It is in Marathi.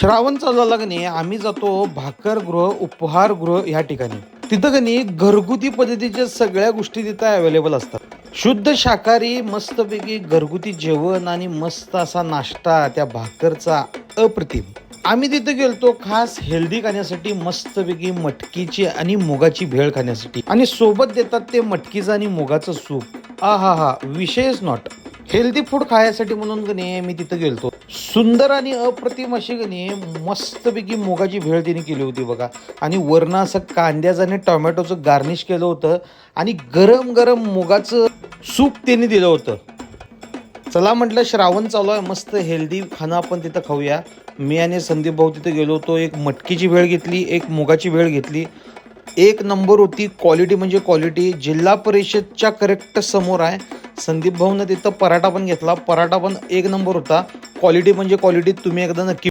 श्रावण चालू झाला का आम्ही जातो भाकरगृह उपहारगृह ह्या ठिकाणी. तिथं कनी घरगुती पद्धतीच्या सगळ्या गोष्टी तिथं अवेलेबल असतात. शुद्ध शाकाहारी मस्तपैकी घरगुती जेवण आणि मस्त असा नाश्ता त्या भाकरचा अप्रतिम. आम्ही तिथे गेलतो खास हेल्दी खाण्यासाठी मस्तपैकी मटकीची आणि मुगाची भेळ खाण्यासाठी. आणि सोबत देतात ते मटकीचं आणि मुगाचं सूप. आ हा हा विषयच नॉट हेल्दी फूड खायसाठी म्हणून का नाही मी तिथं गेलतो. सुंदर आणि अप्रतिम अशी का नाही मस्तपैकी मुगाची भेळ तिने केली होती बघा. आणि वरनं असं कांद्याचं आणि टोमॅटोचं गार्निश केलं होतं. आणि गरम गरम मुगाचं सूप तिने दिलं होतं. चला म्हटलं श्रावण चालू आहे. मस्त हेल्दी खाणं आपण तिथं खाऊया. मी आणि संदीप भाऊ तिथं गेलो होतो. एक मटकीची भेळ घेतली एक मुगाची भेळ घेतली. एक नंबर होती क्वालिटी म्हणजे क्वालिटी जिल्हा परिषदच्या करेक्ट समोर आहे. संदीप भाऊनं तिथं पराठा पण घेतला. पराठा पण एक नंबर होता. क्वालिटी म्हणजे क्वालिटी तुम्ही एकदा नक्की